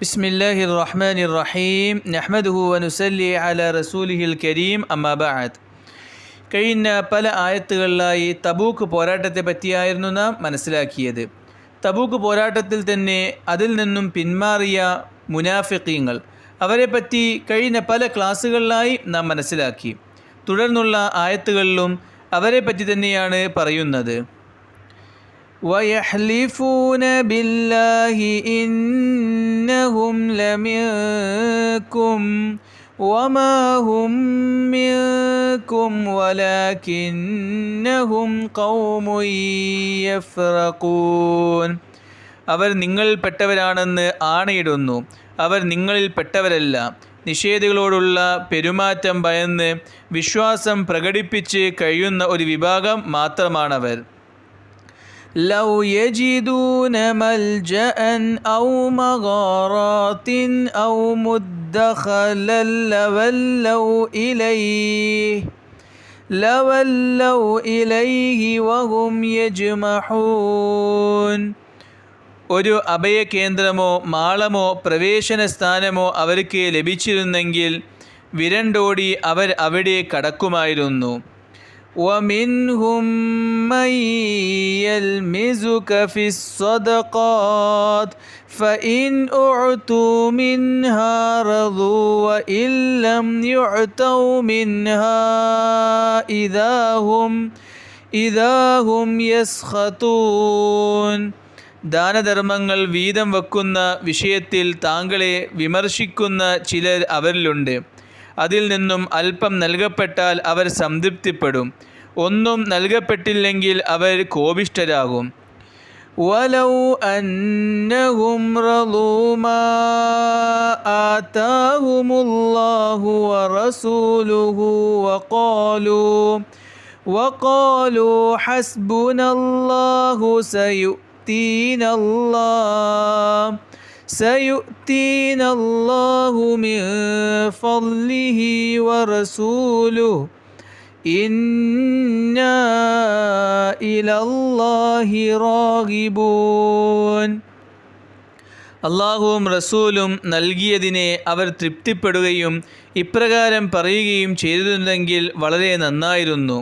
بسم الله الرحمن الرحيم نحمده ونسلي على رسوله الكريم أما بعد കഴിഞ്ഞ പല ആയത്തുകളിലായി തബൂക്ക് പോരാട്ടത്തെ പറ്റിയായിരുന്നു നാം മനസ്സിലാക്കിയത് തബൂക്ക് പോരാട്ടത്തിൽ തന്നെ അതിൽ നിന്നും പിന്മാറിയ മുനാഫിക്കീങ്ങൾ അവരെപ്പറ്റി കഴിഞ്ഞ പല ക്ലാസ്സുകളിലായി നാം മനസ്സിലാക്കി തുടർന്നുള്ള ആയത്തുകളിലും അവരെപ്പറ്റി തന്നെയാണ് പറയുന്നത് ويحلفون بالله إنهم لمنكم وما هم منكم ولكنهم قوم يفرقون അവർ നിങ്ങളിൽപ്പെട്ടവരാണെന്ന് ആണയിടുന്നു അവർ നിങ്ങളിൽപ്പെട്ടവരല്ല നിഷേധികളോടുള്ള പെരുമാറ്റം ഭയന്ന് വിശ്വാസം പ്രകടിപ്പിച്ച് കഴിയുന്ന ഒരു വിഭാഗം മാത്രമാണവർ لو يجدون ملجأ أو مغارات أو مدخلا لولوا إليه لولوا إليه وهم يجمحون ഒരു അഭയകേന്ദ്രമോ മാളമോ പ്രവേശന സ്ഥാനമോ അവർക്ക് ലഭിച്ചിരുന്നെങ്കിൽ വിരണ്ടോടി അവർ അവിടെ കടക്കുമായിരുന്നു ومنهم من يلمزك في الصدقات فإن أعطوا منها رضوا وإن لم يعطوا منها إذا هم إذا هم يسخطون ദാനധർമ്മങ്ങൾ വീതം വെക്കുന്ന വിഷയത്തിൽ താങ്കളെ വിമർശിക്കുന്ന ചിലർ അവരിലുണ്ട് അതിൽ നിന്നും അല്പം നൽകപ്പെട്ടാൽ അവർ സംതൃപ്തിപ്പെടും ഒന്നും നൽകപ്പെട്ടില്ലെങ്കിൽ അവർ കോപിഷ്ഠരാകും ولو أنهم رضوا ما آتاهم الله ورسوله وقالوا وقالوا حسبنا الله سيؤتينا الله سيؤتينا الله من فضله ورسوله إنا إلى الله راغبون അള്ളാഹുവും റസൂലും നൽകിയതിനെ അവർ തൃപ്തിപ്പെടുകയും ഇപ്രകാരം പറയുകയും ചെയ്തിരുന്നെങ്കിൽ വളരെ നന്നായിരുന്നു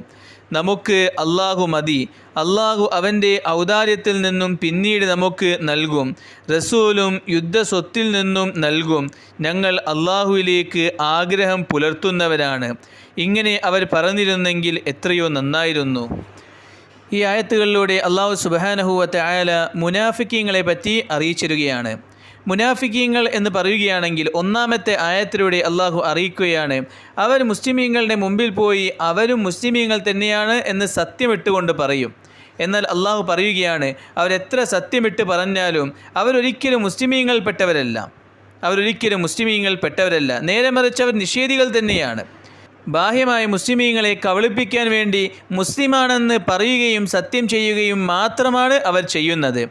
നമുക്ക് അള്ളാഹു മതി. അള്ളാഹു അവന്റെ ഔദാര്യത്തിൽ നിന്നും പിന്നീട് നമുക്ക് നൽകും. റസൂലും യുദ്ധ യുദ്ധസ്വത്തിൽ നിന്നും നൽകും. ഞങ്ങൾ അള്ളാഹുവിലേക്ക് ആഗ്രഹം പുലർത്തുന്നവരാണ്. ഇങ്ങനെ അവർ പറഞ്ഞിരുന്നെങ്കിൽ എത്രയോ നന്നായിരുന്നു. ഈ ആയത്തുകളിലൂടെ അള്ളാഹു സുബാനഹുവത്തെ ആയാല മുനാഫിക്കീങ്ങളെ പറ്റി അറിയിച്ചിരുകയാണ്. മുനാഫിക്കീങ്ങൾ എന്ന് പറയുകയാണെങ്കിൽ ഒന്നാമത്തെ ആയത്തിലൂടെ അള്ളാഹു അറിയിക്കുകയാണ്. അവർ മുസ്ലിമീങ്ങളുടെ മുമ്പിൽ പോയി അവരും മുസ്ലിമീങ്ങൾ തന്നെയാണ് എന്ന് സത്യമിട്ടുകൊണ്ട് പറയും. എന്നാൽ അള്ളാഹു പറയുകയാണ് അവരെത്ര സത്യമിട്ട് പറഞ്ഞാലും അവരൊരിക്കലും മുസ്ലിമീങ്ങൾപ്പെട്ടവരല്ല അവരൊരിക്കലും മുസ്ലിമീങ്ങൾപ്പെട്ടവരല്ല നേരെ മറിച്ച് അവർ നിഷേധികൾ തന്നെയാണ്. ബാഹ്യമായ മുസ്ലിമീങ്ങളെ കവളിപ്പിക്കാൻ വേണ്ടി മുസ്ലിമാണെന്ന് പറയുകയും സത്യം ചെയ്യുകയും മാത്രമാണ് അവർ ചെയ്യുന്നത്.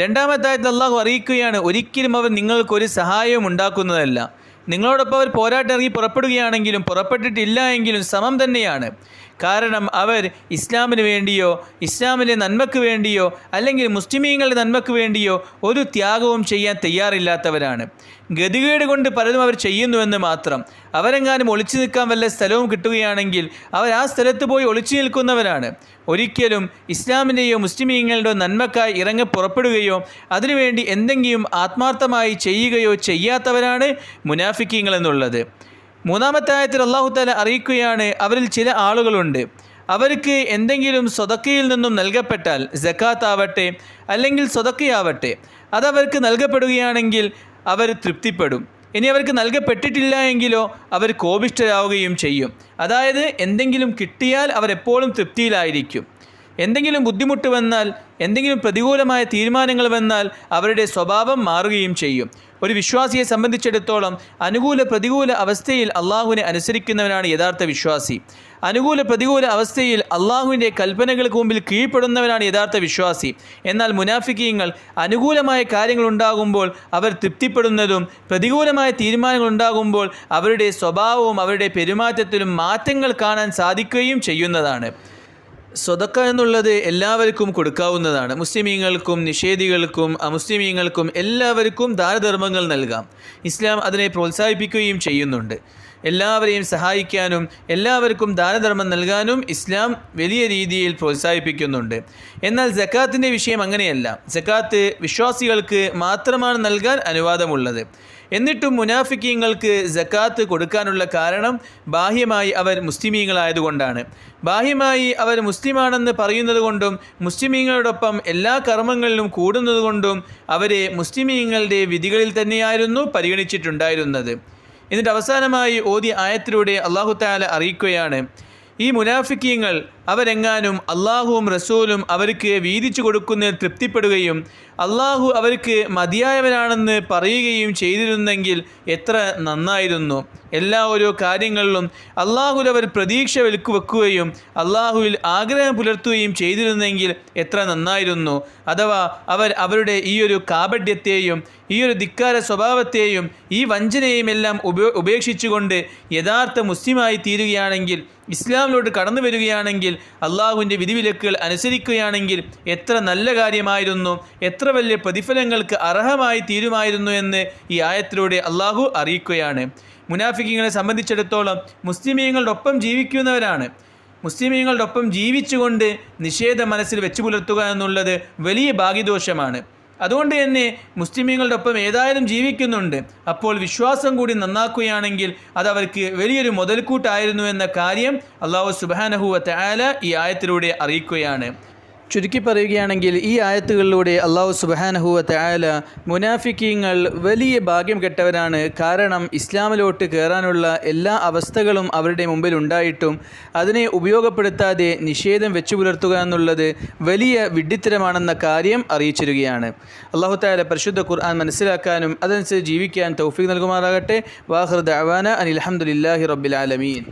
രണ്ടാമത്തായിട്ട് അള്ളാഹു അറിയിക്കുകയാണ് ഒരിക്കലും അവർ നിങ്ങൾക്കൊരു സഹായവും ഉണ്ടാക്കുന്നതല്ല. നിങ്ങളോടൊപ്പം അവർ പോരാട്ടം ഇറങ്ങി പുറപ്പെടുകയാണെങ്കിലും പുറപ്പെട്ടിട്ടില്ല എങ്കിലും സമം തന്നെയാണ്. കാരണം അവർ ഇസ്ലാമിന് വേണ്ടിയോ ഇസ്ലാമിന്റെ നന്മക്ക് വേണ്ടിയോ അല്ലെങ്കിൽ മുസ്ലിമീങ്ങളുടെ നന്മക്ക് വേണ്ടിയോ ഒരു ത്യാഗവും ചെയ്യാൻ തയ്യാറില്ലാത്തവരാണ്. ഗതികേട് കൊണ്ട് പലതും അവർ ചെയ്യുന്നുവെന്ന് മാത്രം. അവരെങ്ങാനും ഒളിച്ചു നിൽക്കാൻ വല്ല സ്ഥലവും കിട്ടുകയാണെങ്കിൽ അവർ ആ സ്ഥലത്ത് പോയി ഒളിച്ചു നിൽക്കുന്നവരാണ്. ഒരിക്കലും ഇസ്ലാമിന്റെയോ മുസ്ലിമീങ്ങളുടെയോ നന്മക്കായി ഇറങ്ങി പുറപ്പെടുകയോ അതിനുവേണ്ടി എന്തെങ്കിലും ആത്മാർത്ഥമായി ചെയ്യുകയോ ചെയ്യാത്തവരാണ് മുനാഫിക്കീങ്ങൾ എന്നുള്ളത്. മൂന്നാമത്തെ ആയത്തിൽ അള്ളാഹു തല അറിയിക്കുകയാണ് അവരിൽ ചില ആളുകളുണ്ട്. അവർക്ക് എന്തെങ്കിലും സ്വതക്കയിൽ നിന്നും നൽകപ്പെട്ടാൽ ജക്കാത്ത് ആവട്ടെ അല്ലെങ്കിൽ സ്വതക്കയാവട്ടെ അതവർക്ക് നൽകപ്പെടുകയാണെങ്കിൽ അവർ തൃപ്തിപ്പെടും. ഇനി അവർക്ക് നൽകപ്പെട്ടിട്ടില്ല എങ്കിലോ അവർ കോപിഷ്ഠരാവുകയും ചെയ്യും. അതായത് എന്തെങ്കിലും കിട്ടിയാൽ അവരെപ്പോഴും തൃപ്തിയിലായിരിക്കും. എന്തെങ്കിലും ബുദ്ധിമുട്ട് വന്നാൽ എന്തെങ്കിലും പ്രതികൂലമായ തീരുമാനങ്ങൾ വന്നാൽ അവരുടെ സ്വഭാവം മാറുകയും ചെയ്യും. ഒരു വിശ്വാസിയെ സംബന്ധിച്ചിടത്തോളം അനുകൂല പ്രതികൂല അവസ്ഥയിൽ അള്ളാഹുവിനെ അനുസരിക്കുന്നവനാണ് യഥാർത്ഥ വിശ്വാസി. അനുകൂല പ്രതികൂല അവസ്ഥയിൽ അള്ളാഹുവിന്റെ കൽപ്പനകൾക്ക് മുമ്പിൽ കീഴ്പ്പെടുന്നവനാണ് യഥാർത്ഥ വിശ്വാസി. എന്നാൽ മുനാഫിക്കീങ്ങൾ അനുകൂലമായ കാര്യങ്ങൾ ഉണ്ടാകുമ്പോൾ അവർ തൃപ്തിപ്പെടുന്നതും പ്രതികൂലമായ തീരുമാനങ്ങൾ ഉണ്ടാകുമ്പോൾ അവരുടെ സ്വഭാവവും അവരുടെ പെരുമാറ്റത്തിലും മാറ്റങ്ങൾ കാണാൻ സാധിക്കുകയും ചെയ്യുന്നതാണ്. സ്വതക്ക എന്നുള്ളത് എല്ലാവർക്കും കൊടുക്കാവുന്നതാണ്. മുസ്ലിമീങ്ങൾക്കും നിഷേധികൾക്കും അമുസ്ലിമീങ്ങൾക്കും എല്ലാവർക്കും ദാനധർമ്മങ്ങൾ നൽകാം. ഇസ്ലാം അതിനെ പ്രോത്സാഹിപ്പിക്കുകയും ചെയ്യുന്നുണ്ട്. എല്ലാവരെയും സഹായിക്കാനും എല്ലാവർക്കും ദാനധർമ്മം നൽകാനും ഇസ്ലാം വലിയ രീതിയിൽ പ്രോത്സാഹിപ്പിക്കുന്നുണ്ട്. എന്നാൽ ജക്കാത്തിന്റെ വിഷയം അങ്ങനെയല്ല. ജക്കാത്ത് വിശ്വാസികൾക്ക് മാത്രമാണ് നൽകാൻ അനുവാദമുള്ളത്. എന്നിട്ടും മുനാഫിക്കീങ്ങൾക്ക് ജക്കാത്ത് കൊടുക്കാനുള്ള കാരണം ബാഹ്യമായി അവർ മുസ്ലിമീങ്ങളായതുകൊണ്ടാണ്. ബാഹ്യമായി അവർ മുസ്ലിമാണെന്ന് പറയുന്നത് കൊണ്ടും മുസ്ലിമീങ്ങളോടൊപ്പം എല്ലാ കർമ്മങ്ങളിലും കൂടുന്നതുകൊണ്ടും അവരെ മുസ്ലിമീങ്ങളുടെ വിധികളിൽ തന്നെയായിരുന്നു പരിഗണിച്ചിട്ടുണ്ടായിരുന്നത്. എന്നിട്ട് അവസാനമായി ഓതി ആയത്തിലൂടെ അള്ളാഹു താല അറിയിക്കുകയാണ് ഈ മുനാഫിക്കീങ്ങൾ അവരെങ്ങാനും അള്ളാഹുവും റസൂലും അവർക്ക് വീതിച്ചു കൊടുക്കുന്നതിൽ തൃപ്തിപ്പെടുകയും അള്ളാഹു അവർക്ക് മതിയായവനാണെന്ന് പറയുകയും ചെയ്തിരുന്നെങ്കിൽ എത്ര നന്നായിരുന്നു. എല്ലാ ഓരോ കാര്യങ്ങളിലും അള്ളാഹുൽ അവർ പ്രതീക്ഷ വെൽക്കു വെക്കുകയും അള്ളാഹുവിൽ ആഗ്രഹം പുലർത്തുകയും ചെയ്തിരുന്നെങ്കിൽ എത്ര നന്നായിരുന്നു. അഥവാ അവർ അവരുടെ ഈ ഒരു കാപഢ്യത്തെയും ഈ ഒരു ധിക്കാര സ്വഭാവത്തെയും ഈ വഞ്ചനയും എല്ലാം ഉപ ഉപേക്ഷിച്ചുകൊണ്ട് യഥാർത്ഥ മുസ്ലിമായി തീരുകയാണെങ്കിൽ ഇസ്ലാമിലോട്ട് കടന്നു വരികയാണെങ്കിൽ അള്ളാഹുവിന്റെ വിധിവിലക്കുകൾ അനുസരിക്കുകയാണെങ്കിൽ എത്ര നല്ല കാര്യമായിരുന്നു എത്ര വലിയ പ്രതിഫലങ്ങൾക്ക് അർഹമായി തീരുമായിരുന്നു എന്ന് ഈ ആയത്തിലൂടെ അള്ളാഹു അറിയിക്കുകയാണ്. മുനാഫിക്കിങ്ങളെ സംബന്ധിച്ചിടത്തോളം മുസ്ലിമീങ്ങളുടെ ഒപ്പം ജീവിക്കുന്നവരാണ്. മുസ്ലിമീങ്ങളുടെ ഒപ്പം ജീവിച്ചുകൊണ്ട് നിഷേധ മനസ്സിൽ വെച്ചു പുലർത്തുക എന്നുള്ളത് വലിയ ഭാഗ്യദോഷമാണ്. അതുകൊണ്ട് തന്നെ മുസ്ലിമീങ്ങളുടെ ഒപ്പം ഏതായാലും ജീവിക്കുന്നുണ്ട്. അപ്പോൾ വിശ്വാസം കൂടി നന്നാക്കുകയാണെങ്കിൽ അത് അവർക്ക് വലിയൊരു മുതൽക്കൂട്ടായിരുന്നു എന്ന കാര്യം അള്ളാഹു സുബാനഹുവ തയാല ഈ ആയത്തിലൂടെ അറിയിക്കുകയാണ്. ചുരുക്കി പറയുകയാണെങ്കിൽ ഈ ആയത്തുകളിലൂടെ അള്ളാഹു സുബാനഹുവത്തെ തയാല മുനാഫിക്കീങ്ങൾ വലിയ ഭാഗ്യം കെട്ടവരാണ്. കാരണം ഇസ്ലാമിലോട്ട് കയറാനുള്ള എല്ലാ അവസ്ഥകളും അവരുടെ മുമ്പിൽ ഉണ്ടായിട്ടും അതിനെ ഉപയോഗപ്പെടുത്താതെ നിഷേധം വെച്ചു പുലർത്തുക എന്നുള്ളത് വലിയ വിഡ്ഢിത്തരമാണെന്ന കാര്യം അറിയിച്ചിരുകയാണ് അള്ളാഹു താല പരിശുദ്ധ ഖുർആൻ മനസ്സിലാക്കാനും അതനുസരിച്ച് ജീവിക്കാൻ തൗഫീഖ് നൽകുമാറാകട്ടെ. വാഹൃദ് അവാന അനിൽ അഹമ്മദില്ലാഹി റബ്ബിൽ ആലമീൻ.